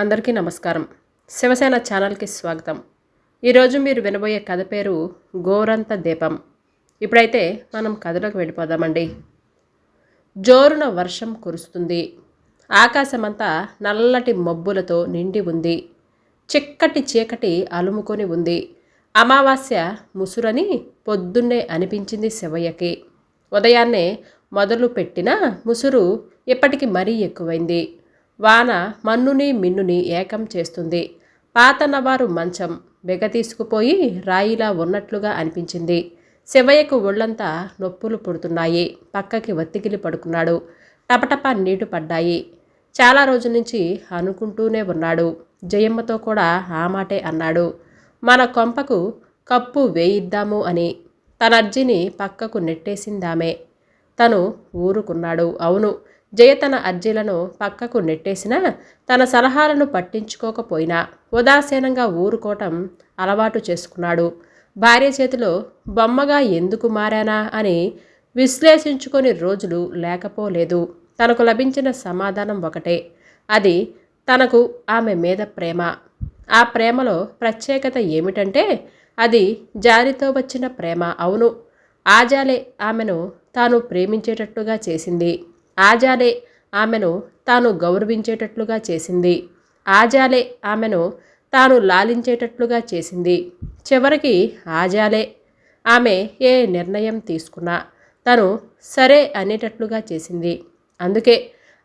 అందరికీ నమస్కారం. శివసేన ఛానల్కి స్వాగతం. ఈరోజు మీరు వినబోయే కథ పేరు గోరంత దీపం. ఇప్పుడైతే మనం కథలోకి వెళ్ళిపోదామండి. జోరున వర్షం కురుస్తుంది. ఆకాశమంతా నల్లటి మబ్బులతో నిండి ఉంది. చిక్కటి చీకటి అలుముకొని ఉంది. అమావాస్య ముసురని పొద్దున్నే అనిపించింది శివయ్యకి. ఉదయాన్నే మొదలు పెట్టిన ముసురు ఇప్పటికి మరీ ఎక్కువైంది. వాన మన్నుని మిన్నుని ఏకం చేస్తుంది. పాతనవారు మంచం బెగ తీసుకుపోయి రాయిలా ఉన్నట్లుగా అనిపించింది. శివయ్యకు ఒళ్ళంతా నొప్పులు పుడుతున్నాయి. పక్కకి వత్తికిలి పడుకున్నాడు. టపటప నీటు పడ్డాయి. చాలా రోజుల నుంచి అనుకుంటూనే ఉన్నాడు. జయమ్మతో కూడా ఆ మాటే అన్నాడు. మన కొంపకు కప్పు వేయిద్దాము అని. తన అర్జీని పక్కకు నెట్టేసిందామే. తను ఊరుకున్నాడు. అవును జయ తన అర్జీలను పక్కకు నెట్టేసినా తన సలహాలను పట్టించుకోకపోయినా ఉదాసీనంగా ఊరుకోవటం అలవాటు చేసుకున్నాడు. భార్య చేతిలో బొమ్మగా ఎందుకు మారానా అని విశ్లేషించుకొని రోజులు లేకపోలేదు. తనకు లభించిన సమాధానం ఒకటే. అది తనకు ఆమె మీద ప్రేమ. ఆ ప్రేమలో ప్రత్యేకత ఏమిటంటే అది జారితో వచ్చిన ప్రేమ. అవును ఆజాలే ఆమెను తాను ప్రేమించేటట్టుగా చేసింది. ఆజాలే ఆమెను తాను గౌరవించేటట్లుగా చేసింది. ఆజాలే ఆమెను తాను లాలించేటట్లుగా చేసింది. చివరికి ఆజాలే ఆమె ఏ నిర్ణయం తీసుకున్నా తను సరే అనేటట్లుగా చేసింది. అందుకే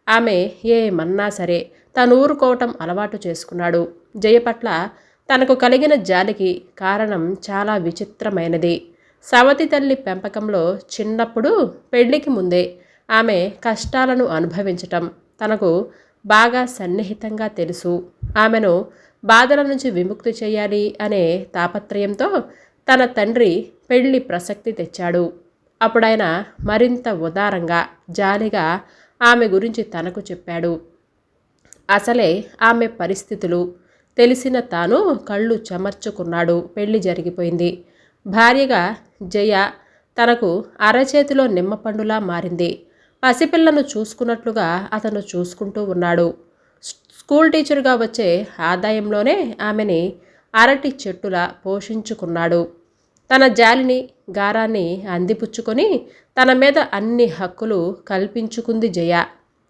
ఆమె ఏమన్నా సరే తను ఊరుకోవటం అలవాటు చేసుకున్నాడు. జయ పట్ల తనకు కలిగిన జాలికి కారణం చాలా విచిత్రమైనది. సవతి తల్లి పెంపకంలో చిన్నప్పుడు పెళ్ళికి ముందే ఆమె కష్టాలను అనుభవించటం తనకు బాగా సన్నిహితంగా తెలుసు. ఆమెను బాధల నుంచి విముక్తి చేయాలి అనే తాపత్రయంతో తన తండ్రి పెళ్ళి ప్రసక్తి తెచ్చాడు. అప్పుడైన మరింత ఉదారంగా జాలిగా ఆమె గురించి తనకు చెప్పాడు. అసలే ఆమె పరిస్థితులు తెలిసిన తాను కళ్ళు చెమర్చుకున్నాడు. పెళ్ళి జరిగిపోయింది. భార్యగా జయ తనకు అరచేతిలో నిమ్మపండులా మారింది. పసిపిల్లను చూసుకున్నట్లుగా అతను చూసుకుంటూ ఉన్నాడు. స్కూల్ టీచర్గా వచ్చే ఆదాయంలోనే ఆమెని అరటి చెట్టులా పోషించుకున్నాడు. తన జాలిని గారాన్ని అందిపుచ్చుకొని తన మీద అన్ని హక్కులు కల్పించుకుంది జయ.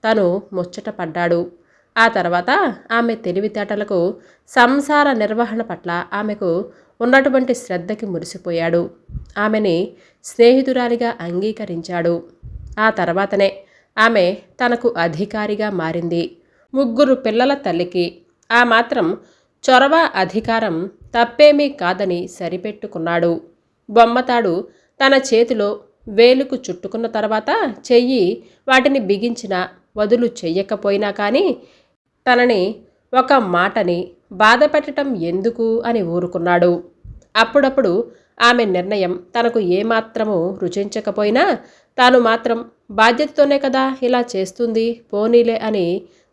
తను ముచ్చట పడ్డాడు. ఆ తర్వాత ఆమె తెలివితేటలకు సంసార నిర్వహణ పట్ల ఆమెకు ఉన్నటువంటి శ్రద్ధకి మురిసిపోయాడు. ఆమెని స్నేహితురాలిగా అంగీకరించాడు. ఆ తర్వాతనే ఆమె తనకు అధికారిగా మారింది. ముగ్గురు పిల్లల తల్లికి ఆ మాత్రం చొరవ అధికారం తప్పేమీ కాదని సరిపెట్టుకున్నాడు. బొమ్మతాడు తన చేతిలో వేలుకు చుట్టుకున్న తర్వాత చెయ్యి వాటిని బిగించిన వదులు చెయ్యకపోయినా కానీ తనని ఒక మాటని బాధపెట్టడం ఎందుకు అని ఊరుకున్నాడు. అప్పుడప్పుడు ఆమె నిర్ణయం తనకు ఏమాత్రము రుచించకపోయినా తాను మాత్రం బాధ్యతతోనే కదా ఇలా చేస్తుంది పోనీలే అని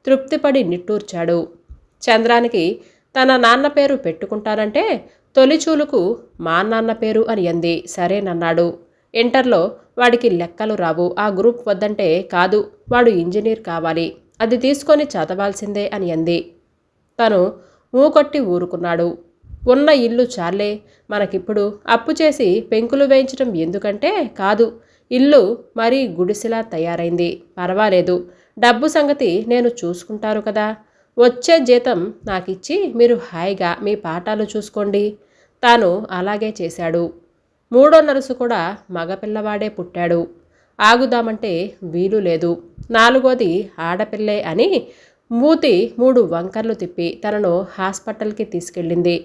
తృప్తిపడి నిట్టూర్చాడు. చంద్రానికి తన నాన్న పేరు పెట్టుకుంటానంటే తొలిచూలుకు మా నాన్న పేరు అని అంది. సరేనన్నాడు. ఇంటర్లో వాడికి లెక్కలు రావు. ఆ గ్రూప్ వద్దంటే కాదు వాడు ఇంజనీర్ కావాలి. అది తీసుకొని చదవాల్సిందే అని అంది. తను ఊకొట్టి ఊరుకున్నాడు. ఉన్న ఇల్లు చాలే. మనకిప్పుడు అప్పు చేసి పెంకులు వేయించడం ఎందుకంటే కాదు. ఇల్లు మరీ గుడిసెలా తయారైంది. పర్వాలేదు. డబ్బు సంగతి నేను చూసుకుంటారు కదా. వచ్చే జీతం నాకిచ్చి మీరు హాయిగా మీ పాఠాలు చూసుకోండి. తాను అలాగే చేశాడు. మూడో నరుసు కూడా మగపిల్లవాడే పుట్టాడు. ఆగుదామంటే వీలు లేదు. నాలుగోది ఆడపిల్లే అని మూతి మూడు వంకర్లు తిప్పి తనను హాస్పిటల్కి తీసుకెళ్ళింది.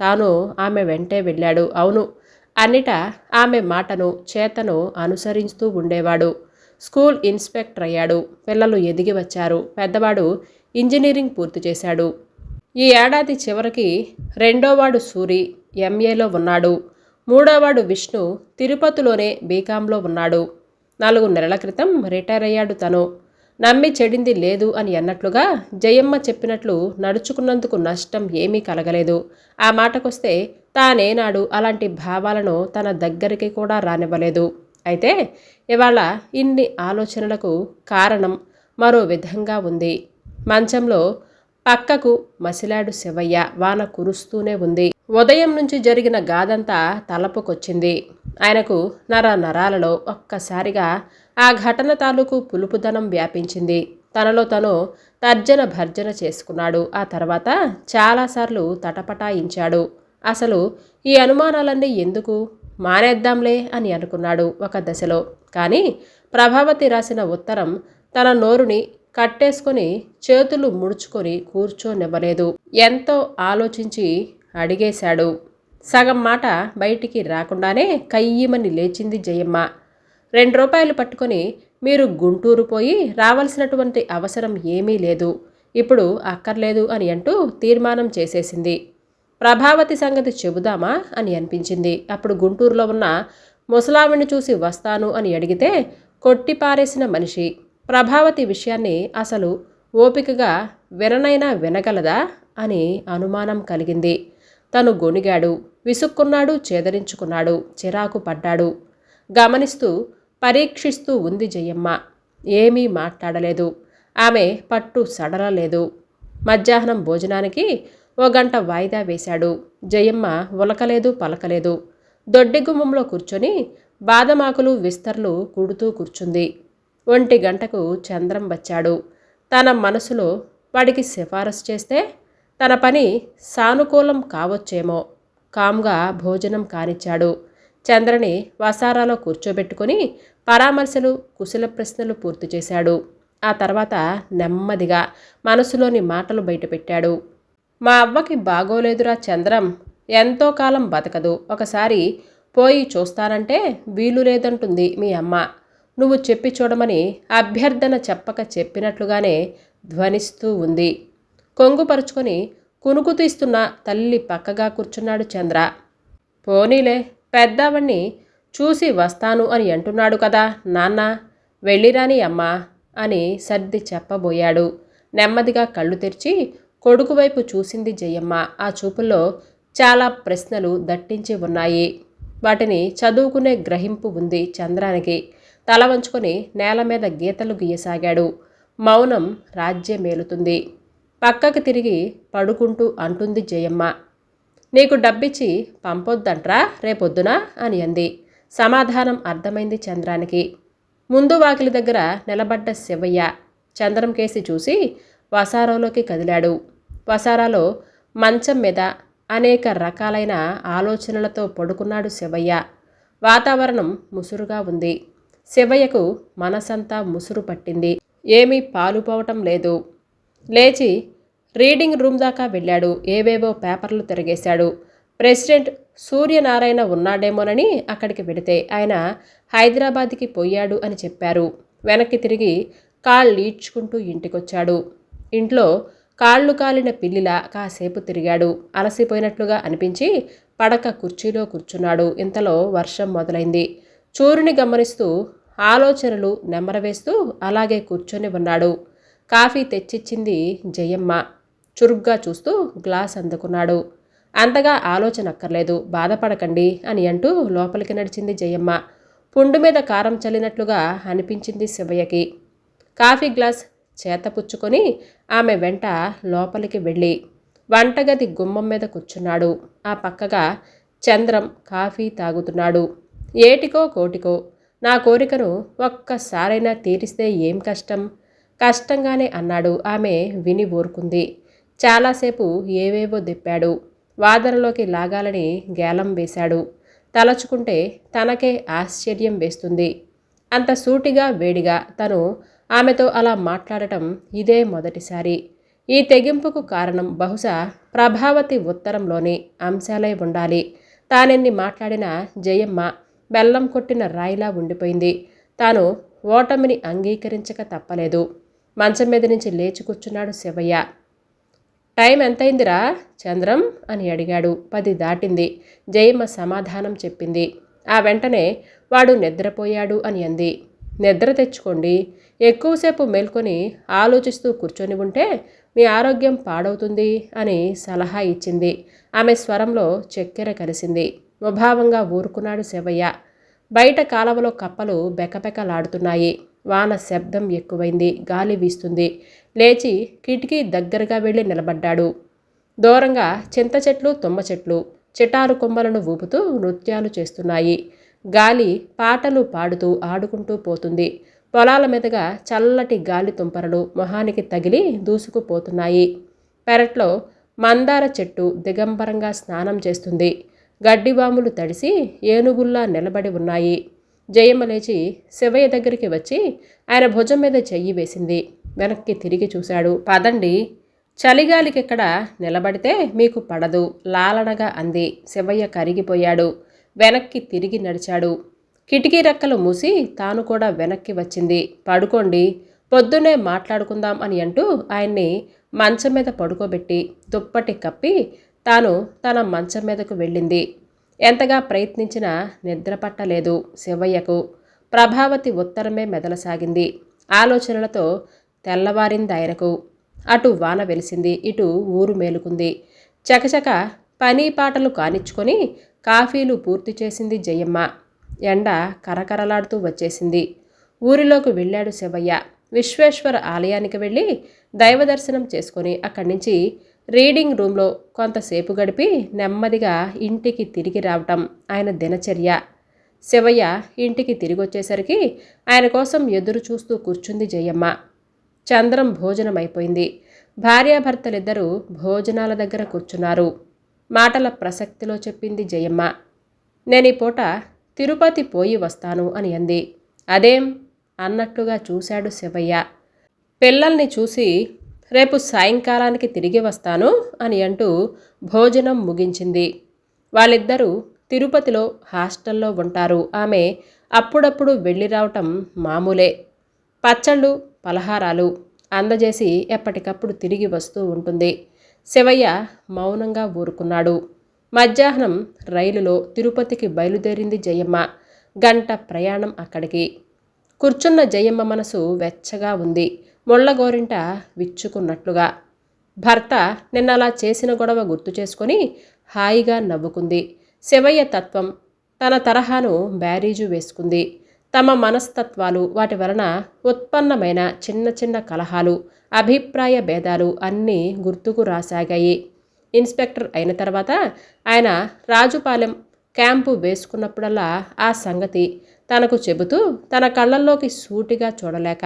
తాను ఆమె వెంటే వెళ్ళాడు. అవును అన్నిట ఆమె మాటను చేతను అనుసరిస్తూ ఉండేవాడు. స్కూల్ ఇన్స్పెక్టర్ అయ్యాడు. పిల్లలు ఎదిగి వచ్చారు. పెద్దవాడు ఇంజనీరింగ్ పూర్తి చేశాడు. ఈ ఏడాది చివరికి రెండోవాడు సూరి ఎంఏలో ఉన్నాడు. మూడోవాడు విష్ణు తిరుపతిలోనే బీకాంలో ఉన్నాడు. నాలుగు నెలల క్రితం రిటైర్ అయ్యాడు తను. నమ్మి చెడింది లేదు అని అన్నట్లుగా జయమ్మ చెప్పినట్లు నడుచుకున్నందుకు నష్టం ఏమీ కలగలేదు. ఆ మాటకొస్తే తానేనాడు అలాంటి భావాలను తన దగ్గరికి కూడా రానివ్వలేదు. అయితే ఇవాళ ఇన్ని ఆలోచనలకు కారణం మరో విధంగా ఉంది. మంచంలో పక్కకు మసిలాడు శివయ్య వాన కురుస్తూనే ఉంది. ఉదయం నుంచి జరిగిన గాదంతా తలపుకొచ్చింది. ఆయనకు నర నరాలలో ఒక్కసారిగా ఆ ఘటన తాలూకు పులుపుదనం వ్యాపించింది. తనలో తను తర్జన భర్జన చేసుకున్నాడు. ఆ తర్వాత చాలాసార్లు తటపటాయించాడు. అసలు ఈ అనుమానాలన్నీ ఎందుకు? మానేద్దాంలే అని అనుకున్నాడు ఒక దశలో. కానీ ప్రభావతి రాసిన ఉత్తరం తన నోరుని కట్టేసుకొని చేతులు ముడుచుకొని కూర్చోనివ్వలేదు. ఎంతో ఆలోచించి అడిగేశాడు. సగం మాట బయటికి రాకుండానే కయ్యమని లేచింది జయమ్మ. రెండు రూపాయలు పట్టుకొని మీరు గుంటూరు పోయి రావాల్సినటువంటి అవసరం ఏమీ లేదు. ఇప్పుడు అక్కర్లేదు అని అంటూ తీర్మానం చేసేసింది. ప్రభావతి సంగతి చెబుదామా అని అనిపించింది. అప్పుడు గుంటూరులో ఉన్న ముసలావిని చూసి వస్తాను అని అడిగితే కొట్టిపారేసిన మనిషి ప్రభావతి విషయాన్ని అసలు ఓపికగా విననైనా వినగలదా అని అనుమానం కలిగింది. తను గొణిగాడు విసుక్కున్నాడు చేదరించుకున్నాడు చిరాకు పడ్డాడు. గమనిస్తూ పరీక్షిస్తూ ఉంది జయమ్మ. ఏమీ మాట్లాడలేదు. ఆమె పట్టు సడలలేదు. మధ్యాహ్నం భోజనానికి ఓ గంట వాయిదా వేశాడు. జయమ్మ ఉలకలేదు పలకలేదు. దొడ్డి గుమ్మంలో కూర్చొని బాదమాకులు విస్తర్లు కుడుతూ కూర్చుంది. ఒంటి గంటకు చంద్రం వచ్చాడు. తన మనసులో వాడికి సిఫారసు చేస్తే తన పని సానుకూలం కావచ్చేమో. కామ్గా భోజనం కానిచ్చాడు. చంద్రని వసారాలో కూర్చోబెట్టుకుని పరామర్శలు కుశల ప్రశ్నలు పూర్తి చేశాడు. ఆ తర్వాత నెమ్మదిగా మనసులోని మాటలు బయటపెట్టాడు. మా అవ్వకి బాగోలేదురా చంద్రం ఎంతో కాలం బతకదు. ఒకసారి పోయి చూస్తానంటే వీలు లేదంటుంది మీ అమ్మ. నువ్వు చెప్పి చూడమని అభ్యర్థన చెప్పక చెప్పినట్లుగానే ధ్వనిస్తూ ఉంది. కొంగుపరుచుకొని కునుకు తీస్తున్న తల్లి పక్కగా కూర్చున్నాడు చంద్ర. పోనీలే పెద్దవణ్ణి చూసి వస్తాను అని అంటున్నాడు కదా నాన్న. వెళ్ళిరాని అమ్మా అని సర్ది చెప్పబోయాడు. నెమ్మదిగా కళ్ళు తెరిచి కొడుకు వైపు చూసింది జయమ్మ. ఆ చూపుల్లో చాలా ప్రశ్నలు దట్టించి ఉన్నాయి. వాటిని చదువుకునే గ్రహింపు ఉంది చంద్రానికి. తల వంచుకొని నేల మీద గీతలు గీయసాగాడు. మౌనం రాజ్యమేలుతుంది. పక్కకి తిరిగి పడుకుంటూ అంటుంది జయమ్మ. నీకు డబ్బిచ్చి పంపొద్దంట్రా రేపొద్దున అని అంది. సమాధానం అర్థమైంది చంద్రానికి. ముందు వాకిలి దగ్గర నిలబడ్డ శివయ్య చంద్రం కేసి చూసి వసారాలోకి కదిలాడు. వసారాలో మంచం మీద అనేక రకాలైన ఆలోచనలతో పడుకున్నాడు శివయ్య. వాతావరణం ముసురుగా ఉంది. శివయ్యకు మనసంతా ముసురు పట్టింది. ఏమీ పాలుపోవటం లేదు. లేచి రీడింగ్ రూమ్ దాకా వెళ్ళాడు. ఏవేవో పేపర్లు తిరగేశాడు. ప్రెసిడెంట్ సూర్యనారాయణ ఉన్నాడేమోనని అక్కడికి వెడితే ఆయన హైదరాబాద్కి పోయాడు అని చెప్పారు. వెనక్కి తిరిగి కాళ్ళు ఈడ్చుకుంటూ ఇంటికొచ్చాడు. ఇంట్లో కాళ్ళు కాలిన పిల్లిలా కాసేపు తిరిగాడు. అలసిపోయినట్లుగా అనిపించి పడక కుర్చీలో కూర్చున్నాడు. ఇంతలో వర్షం మొదలైంది. చూరుని గమనిస్తూ ఆలోచనలు నెమ్మరవేస్తూ అలాగే కూర్చొని ఉన్నాడు. కాఫీ తెచ్చిచ్చింది జయమ్మ. చురుగ్గా చూస్తూ గ్లాస్ అందుకున్నాడు. అంతగా ఆలోచన అక్కర్లేదు బాధపడకండి అని అంటూ లోపలికి నడిచింది జయమ్మ. పుండు మీద కారం చల్లినట్లుగా అనిపించింది శివయ్యకి. కాఫీ గ్లాస్ చేతపుచ్చుకొని ఆమె వెంట లోపలికి వెళ్ళి వంటగది గుమ్మం మీద కూర్చున్నాడు. ఆ పక్కగా చంద్రం కాఫీ తాగుతున్నాడు. ఏటికో కోటికో నా కోరికను ఒక్కసారైనా తీరిస్తే ఏం కష్టం? కష్టంగానే అన్నాడు. ఆమె విని ఊరుకుంది. చాలాసేపు ఏవేవో దిప్పాడు వాదనలోకి లాగాలని గేలం వేశాడు. తలచుకుంటే తనకే ఆశ్చర్యం వేస్తుంది. అంత సూటిగా వేడిగా తను ఆమెతో అలా మాట్లాడటం ఇదే మొదటిసారి. ఈ తెగింపుకు కారణం బహుశా ప్రభావతి ఉత్తరంలోని అంశాలై ఉండాలి. తానెన్ని మాట్లాడిన జయమ్మ బెల్లం కొట్టిన రాయిలా ఉండిపోయింది. తాను ఓటమిని అంగీకరించక తప్పలేదు. మంచం మీద నుంచి లేచి కూర్చున్నాడు శివయ్య. టైం ఎంతైందిరా? చంద్రం అని అడిగాడు. పది దాటింది. జయమ్మ సమాధానం చెప్పింది. ఆ వెంటనే వాడు నిద్రపోయాడు అని అంది. నిద్ర తెచ్చుకోండి. ఎక్కువసేపు మేల్కొని ఆలోచిస్తూ కూర్చొని ఉంటే మీ ఆరోగ్యం పాడవుతుంది అని సలహా ఇచ్చింది. ఆమె స్వరంలో చక్కెర కలిసింది. ముభావంగా ఊరుకున్నాడు శివయ్య. బయట కాలవలో కప్పలు బెకబెకలాడుతున్నాయి. వాన శబ్దం ఎక్కువైంది గాలి వీస్తుంది. లేచి కిటికీ దగ్గరగా వెళ్ళి నిలబడ్డాడు. దూరంగా చింత చెట్లు తుమ్మ చెట్లు చిటారు కొమ్మలను ఊపుతూ నృత్యాలు చేస్తున్నాయి. గాలి పాటలు పాడుతూ ఆడుకుంటూ పోతుంది. పొలాల మీదుగా చల్లటి గాలి తుంపరలు మొహానికి తగిలి దూసుకుపోతున్నాయి. పెరట్లో మందార చెట్టు దిగంబరంగా స్నానం చేస్తుంది. గడ్డివాములు తడిసి ఏనుగుల్లా నిలబడి ఉన్నాయి. జయమ్మ లేచి శివయ్య దగ్గరికి వచ్చి ఆయన భుజం మీద చెయ్యి వేసింది. వెనక్కి తిరిగి చూశాడు. పదండి. చలిగాలికి ఇక్కడ నిలబడితే మీకు పడదు లాలనగా అంది. శివయ్య కరిగిపోయాడు. వెనక్కి తిరిగి నడిచాడు. కిటికీ రెక్కలు మూసి తాను కూడా వెనక్కి వచ్చింది. పడుకోండి. పొద్దునే మాట్లాడుకుందాం అని అంటూ ఆయన్ని మంచం మీద పడుకోబెట్టి దుప్పటి కప్పి తాను తన మంచం మీదకు వెళ్ళింది. ఎంతగా ప్రయత్నించినా నిద్ర పట్టలేదు శివయ్యకు. ప్రభావతి ఉత్తరమే మెదలసాగింది. ఆలోచనలతో తెల్లవారింది ఆయనకు. అటు వాన వెలిసింది ఇటు ఊరు మేలుకుంది. చకచక పని పాటలు కానిచ్చుకొని కాఫీలు పూర్తి చేసింది జయమ్మ. ఎండ కరకరలాడుతూ వచ్చేసింది. ఊరిలోకి వెళ్ళాడు శివయ్య. విశ్వేశ్వర ఆలయానికి వెళ్ళి దైవ దర్శనం చేసుకొని అక్కడి నుంచి రీడింగ్ రూమ్లో కొంతసేపు గడిపి నెమ్మదిగా ఇంటికి తిరిగి రావటం ఆయన దినచర్య. శివయ్య ఇంటికి తిరిగి వచ్చేసరికి ఆయన కోసం ఎదురు చూస్తూ కూర్చుంది జయమ్మ. చంద్రం భోజనం అయిపోయింది భార్యాభర్తలిద్దరూ భోజనాల దగ్గర కూర్చున్నారు. మాటల ప్రసక్తిలో చెప్పింది జయమ్మ. నేను ఈ పూట తిరుపతి పోయి వస్తాను అని అంది. అదేం? అన్నట్టుగా చూశాడు శివయ్య. పిల్లల్ని చూసి రేపు సాయంకాలానికి తిరిగి వస్తాను అని అంటూ భోజనం ముగించింది. వాళ్ళిద్దరూ తిరుపతిలో హాస్టల్లో ఉంటారు. ఆమె అప్పుడప్పుడు వెళ్ళి రావటం మామూలే. పచ్చళ్ళు పలహారాలు అందజేసి ఎప్పటికప్పుడు తిరిగి వస్తూ ఉంటుంది. శివయ్య మౌనంగా ఊరుకున్నాడు. మధ్యాహ్నం రైలులో తిరుపతికి బయలుదేరింది జయమ్మ. గంట ప్రయాణం అక్కడికి. కూర్చున్న జయమ్మ మనసు వెచ్చగా ఉంది. ముళ్ళగోరింట విచ్చుకున్నట్లుగా. భర్త నిన్న అలా చేసిన గొడవ గుర్తు చేసుకొని హాయిగా నవ్వుకుంది. శివయ్య తత్వం తన తరహాను బ్యారీజు వేసుకుంది. తమ మనస్తత్వాలు వాటి వలన ఉత్పన్నమైన చిన్న చిన్న కలహాలు అభిప్రాయ భేదాలు అన్నీ గుర్తుకు రాసాగాయి. ఇన్స్పెక్టర్ అయిన తర్వాత ఆయన రాజుపాలెం క్యాంపు వేసుకున్నప్పుడల్లా ఆ సంగతి తనకు చెబుతూ తన కళ్ళల్లోకి సూటిగా చూడలేక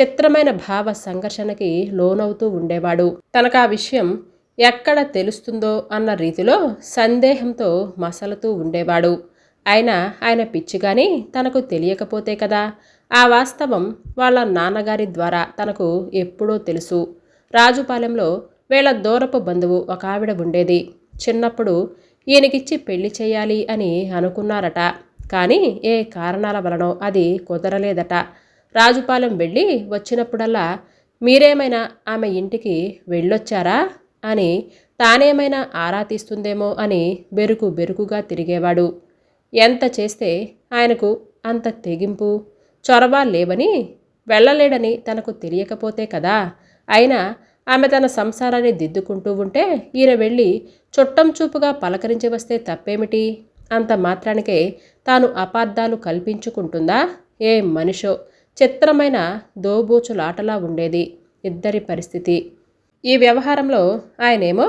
చిత్రమైన భావ సంఘర్షణకి లోనవుతూ ఉండేవాడు. తనకు ఆ విషయం ఎక్కడ తెలుస్తుందో అన్న రీతిలో సందేహంతో మసలుతూ ఉండేవాడు. అయినా ఆయన పిచ్చిగాని తనకు తెలియకపోతే కదా? ఆ వాస్తవం వాళ్ళ నాన్నగారి ద్వారా తనకు ఎప్పుడో తెలుసు. రాజుపాలెంలో వీళ్ళ దూరపు బంధువు ఒక ఆవిడ ఉండేది. చిన్నప్పుడు ఈయనకిచ్చి పెళ్ళి చేయాలి అని అనుకున్నారట. కానీ ఏ కారణాల వలనో అది కుదరలేదట. రాజుపాలెం వెళ్ళి వచ్చినప్పుడల్లా మీరేమైనా ఆమె ఇంటికి వెళ్ళొచ్చారా అని తానేమైనా ఆరా తీస్తుందేమో అని బెరుకు బెరుకుగా తిరిగేవాడు. ఎంత చేస్తే ఆయనకు అంత తెగింపు చొరవ లేవని వెళ్ళలేడని తనకు తెలియకపోతే కదా. అయినా ఆమె తన సంసారాన్ని దిద్దుకుంటూ ఉంటే ఈయన వెళ్ళి చుట్టం చూపుగా పలకరించి వస్తే తప్పేమిటి? అంత మాత్రానికే తాను అపార్థాలు కల్పించుకుంటుందా? ఏ మనిషో! చిత్రమైన దోబూచులాటలా ఉండేది ఇద్దరి పరిస్థితి. ఈ వ్యవహారంలో ఆయనేమో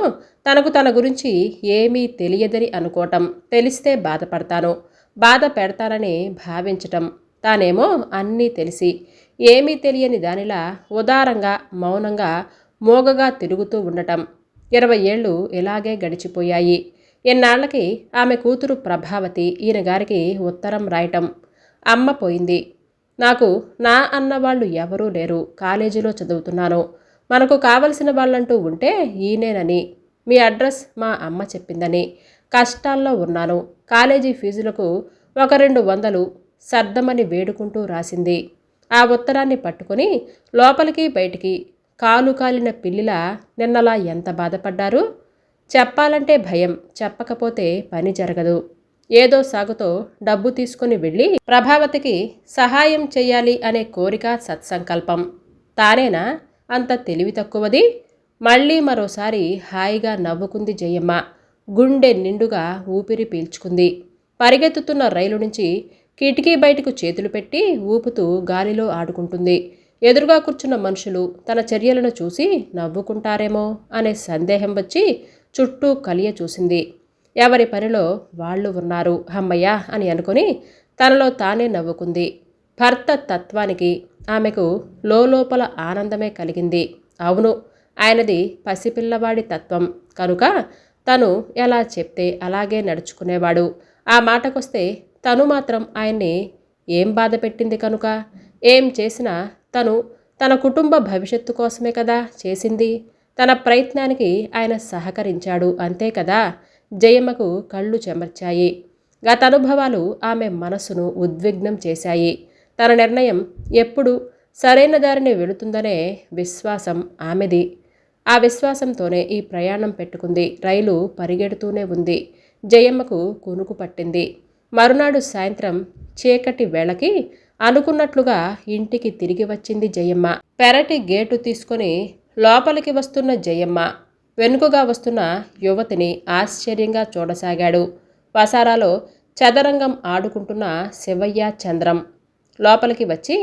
తనకు తన గురించి ఏమీ తెలియదని అనుకోవటం తెలిస్తే బాధపడతాను బాధ పెడతానని భావించటం. తానేమో అన్నీ తెలిసి ఏమీ తెలియని దానిలా ఉదారంగా మౌనంగా మోగగా తిరుగుతూ ఉండటం. ఇరవై ఏళ్ళు ఇలాగే గడిచిపోయాయి. ఎన్నాళ్ళకి ఆమె కూతురు ప్రభావతి ఈయన గారికి ఉత్తరం రాయటం. అమ్మ పోయింది. నాకు నా అన్నవాళ్ళు ఎవరూ లేరు. కాలేజీలో చదువుతున్నాను. మనకు కావలసిన వాళ్ళంటూ ఉంటే ఈయనేనని. మీ అడ్రస్ మా అమ్మ చెప్పిందని. కష్టాల్లో ఉన్నాను. కాలేజీ ఫీజులకు ఒక రెండు వందలు సర్దమని వేడుకుంటూ రాసింది. ఆ ఉత్తరాన్ని పట్టుకొని లోపలికి బయటికి కాలు కాలిన పిల్లిలా నిన్నలా ఎంత బాధపడ్డారు? చెప్పాలంటే భయం. చెప్పకపోతే పని జరగదు. ఏదో సాగుతో డబ్బు తీసుకుని వెళ్ళి ప్రభావతికి సహాయం చెయ్యాలి అనే కోరిక సత్సంకల్పం. తానేనా? అంత తెలివి తక్కువది? మళ్ళీ మరోసారి హాయిగా నవ్వుకుంది జయమ్మ. గుండె నిండుగా ఊపిరి పీల్చుకుంది. పరిగెత్తుతున్న రైలు నుంచి కిటికీ బయటకు చేతులు పెట్టి ఊపుతూ గాలిలో ఆడుకుంటుంది. ఎదురుగా కూర్చున్న మనుషులు తన చర్యలను చూసి నవ్వుకుంటారేమో అనే సందేహం వచ్చి చుట్టూ కలియ చూసింది. ఎవరి పనిలో వాళ్ళు ఉన్నారు అమ్మయ్య అని అనుకుని తనలో తానే నవ్వుకుంది. భర్త తత్వానికి ఆమెకు లోపల ఆనందమే కలిగింది. అవును ఆయనది పసిపిల్లవాడి తత్వం. కనుక తను ఎలా చెప్తే అలాగే నడుచుకునేవాడు. ఆ మాటకొస్తే తను మాత్రం ఆయన్ని ఏం బాధ పెట్టింది కనుక? ఏం చేసినా తను తన కుటుంబ భవిష్యత్తు కోసమే కదా చేసింది. తన ప్రయత్నానికి ఆయన సహకరించాడు అంతే కదా? జయమ్మకు కళ్ళు చెమర్చాయి. గత అనుభవాలు ఆమె మనసును ఉద్విగ్నం చేశాయి. తన నిర్ణయం ఎప్పుడు సరైన దారిని వెళుతుందనే విశ్వాసం ఆమెది. ఆ విశ్వాసంతోనే ఈ ప్రయాణం పెట్టుకుంది. రైలు పరిగెడుతూనే ఉంది. జయమ్మకు కునుకు పట్టింది. మరునాడు సాయంత్రం చీకటి వేళకి అనుకున్నట్లుగా ఇంటికి తిరిగి వచ్చింది జయమ్మ. పెరటి గేటు తీసుకొని లోపలికి వస్తున్న జయమ్మ. వెనుకగా వస్తున్న యువతిని ఆశ్చర్యంగా చూడసాగాడు. వసారాలో చదరంగం ఆడుకుంటున్న శివయ్య చంద్రం. లోపలికి వచ్చి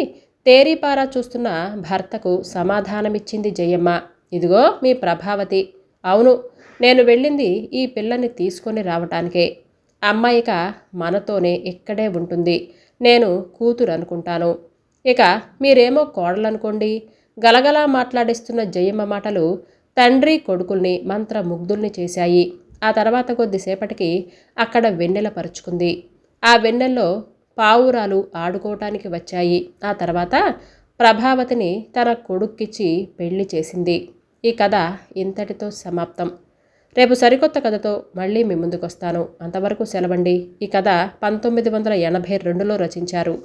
తేరీపారా చూస్తున్న భర్తకు సమాధానమిచ్చింది జయమ్మ. ఇదిగో మీ ప్రభావతి. అవును నేను వెళ్ళింది ఈ పిల్లని తీసుకొని రావటానికే. అమ్మాయిక మనతోనే ఇక్కడే ఉంటుంది. నేను కూతురు అనుకుంటాను ఇక మీరేమో కోడలనుకోండి. గలగలా మాట్లాడిస్తున్న జయమ్మ మాటలు తండ్రి కొడుకుల్ని మంత్రముగ్ధుల్ని చేశాయి. ఆ తర్వాత కొద్దిసేపటికి అక్కడ వెన్నెల పరుచుకుంది. ఆ వెన్నెల్లో పావురాలు ఆడుకోవటానికి వచ్చాయి. ఆ తర్వాత ప్రభావతిని తన కొడుక్కిచ్చి పెళ్ళి చేసింది. ఈ కథ ఇంతటితో సమాప్తం. రేపు సరికొత్త కథతో మళ్ళీ మీ ముందుకొస్తాను. అంతవరకు సెలవండి. ఈ కథ పంతొమ్మిది వందల ఎనభై రెండులో రచించారు.